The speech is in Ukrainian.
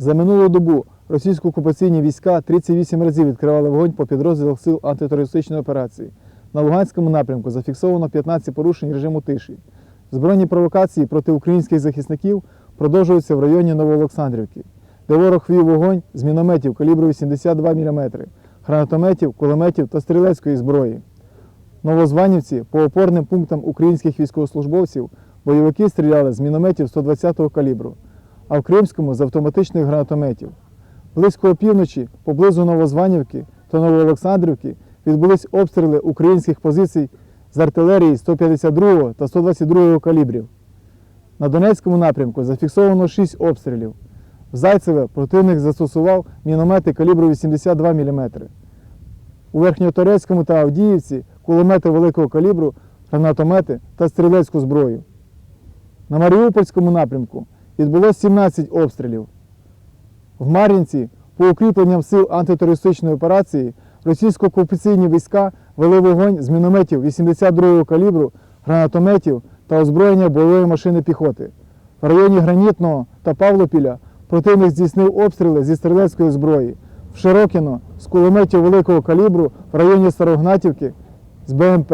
За минулу добу російсько-окупаційні війська 38 разів відкривали вогонь по підрозділах сил антитерористичної операції. На Луганському напрямку зафіксовано 15 порушень режиму тиші. Збройні провокації проти українських захисників продовжуються в районі Новоолександрівки, де ворог вів вогонь з мінометів калібру 82 мм, гранатометів, кулеметів та стрілецької зброї. Новозванівці по опорним пунктам українських військовослужбовців бойовики стріляли з мінометів 120-го калібру, а в Кримському з автоматичних гранатометів. Близько опівночі поблизу Новозванівки та Новоолександрівки відбулись обстріли українських позицій з артилерії 152 та 122 калібрів. На Донецькому напрямку зафіксовано 6 обстрілів. В Зайцеве противник застосував міномети калібру 82 мм. У Верхньоторецькому та Авдіївці кулемети великого калібру, гранатомети та стрілецьку зброю. На Маріупольському напрямку відбулося 17 обстрілів. В Мар'їнці по укріпленням сил антитерористичної операції російсько-окупаційні війська вели вогонь з мінометів 82-го калібру, гранатометів та озброєння бойової машини піхоти. В районі Гранітного та Павлопіля противник здійснив обстріли зі стрілецької зброї. В Широкіно з кулеметів великого калібру в районі Старогнатівки з БМП.